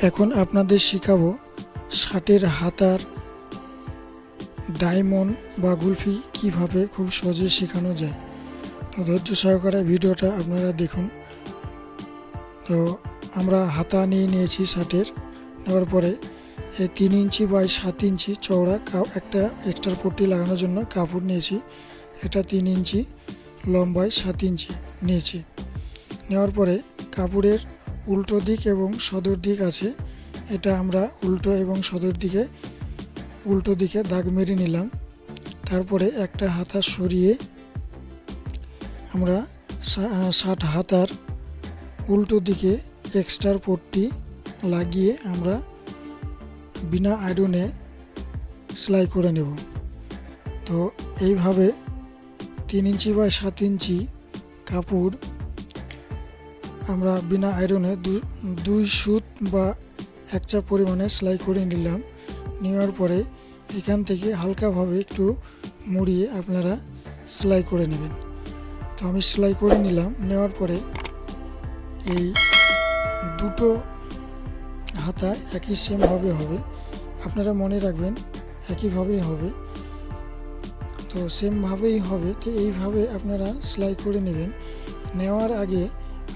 এখন আপনাদের শেখাবো শার্টের হাতার ডায়মন্ড বা গুলফি কীভাবে খুব সহজে শেখানো যায়। তো ধৈর্য সহকারে ভিডিওটা আপনারা দেখুন। তো আমরা হাতা নিয়ে নিয়েছি শার্টের নেওয়ার পরে এই তিন ইঞ্চি বাই সাত ইঞ্চি চওড়া একটা এক্সট্রা পট্টি লাগানোর জন্য কাপড় নিয়েছি। এটা তিন ইঞ্চি, লম্বায় সাত ইঞ্চি নিয়েছি। নেওয়ার পরে কাপড়ের উল্টো দিক এবং সদর দিক আছে। এটা আমরা উল্টো এবং সদর দিকে, উল্টো দিকে দাগ মেরে নিলাম। তারপরে একটা হাতা সরিয়ে আমরা ষাট হাতার উল্টো দিকে এক্সট্রার পট্টি লাগিয়ে আমরা বিনা আয়রনে সেলাই করে নেব। তো এইভাবে তিন ইঞ্চি বা সাত ইঞ্চি কাপড় আমরা বিনা আয়রনে দুই সুত বা এক চাপ পরিমাণে সেলাই করে নিলাম। নেওয়ার পরে এখান থেকে হালকাভাবে একটু মুড়িয়ে আপনারা সেলাই করে নেবেন। তো আমি সেলাই করে নিলাম। নেওয়ার পরে এই দুটো হাতা একই সেমভাবে হবে। আপনারা মনে রাখবেন একইভাবেই হবে। তো সেমভাবেই হবে। তো এইভাবে আপনারা সেলাই করে নেবেন। নেওয়ার আগে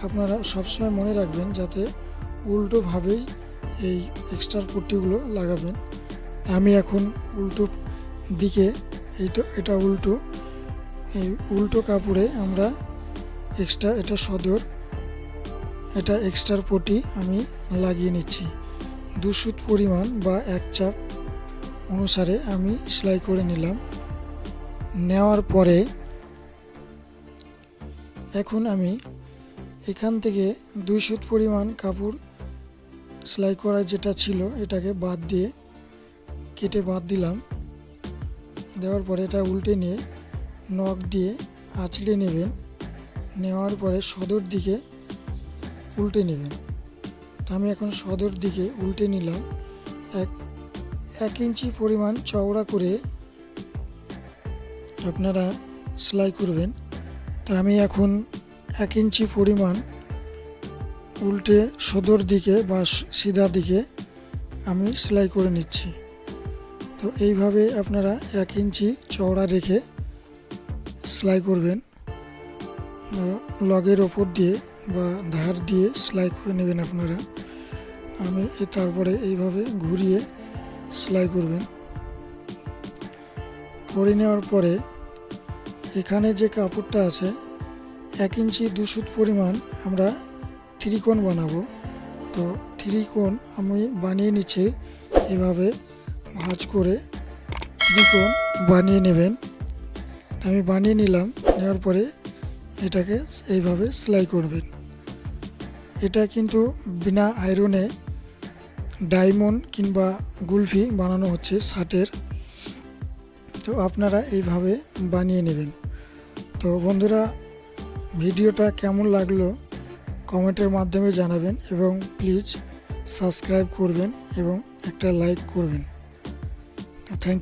আপনারা সবসময় মনে রাখবেন যাতে উল্টোভাবেই এই এক্সট্রা পট্টিগুলো লাগাবেন। আমি এখন উল্টো দিকে এই তো, এটা উল্টো। এই উল্টো কাপড়ে আমরা এক্সট্রা এটা সদর, এটা এক্সট্রার পটি আমি লাগিয়ে নিচ্ছি। দু সুত পরিমাণ বা এক চাপ অনুসারে আমি সেলাই করে নিলাম। নেওয়ার পরে এখন আমি এখান থেকে দুই সুত পরিমাণ কাপড় সেলাই করা যেটা ছিল, এটাকে বাদ দিয়ে কেটে বাদ দিলাম। দেওয়ার পরে এটা উল্টে নিয়ে নখ দিয়ে আঁচড়ে নেবেন। নেওয়ার পরে সদর দিকে উল্টে নেবেন। তো আমি এখন সদর দিকে উল্টে নিলাম। এক এক ইঞ্চি পরিমাণ চওড়া করে আপনারা সেলাই করবেন। তো আমি এখন এক ইঞ্চি পরিমাণ উল্টে সদর দিকে বা সিধা দিকে আমি সেলাই করে নিচ্ছি। তো এইভাবে আপনারা এক ইঞ্চি চওড়া রেখে সেলাই করবেন লগের ওপর দিয়ে বা ধার দিয়ে সেলাই করে নেবেন আপনারা। আমি তারপরে এইভাবে ঘুরিয়ে সেলাই করবেন। করে নেওয়ার পরে এখানে যে কাপড়টা আছে এক ইঞ্চি দুশুত পরিমাণ আমরা ত্রিকোণ বানাবো। তো ত্রিকোণ আমি বানিয়ে নিচ্ছি, এভাবে ভাঁজ করে ত্রিকোণ বানিয়ে নেবেন। আমি বানিয়ে নিলাম, নেওয়ার পরে এটাকে এইভাবে সেলাই করবেন। এটা কিন্তু বিনা আয়রনে ডায়মন্ড কিংবা গুলফি বানানো হচ্ছে শার্টের। তো আপনারা এইভাবে বানিয়ে নেবেন। তো বন্ধুরা ভিডিওটা কেমন লাগল কমেন্টের মাধ্যমে জানাবেন এবং প্লিজ সাবস্ক্রাইব করবেন এবং একটা লাইক করবেন। তো থ্যাংক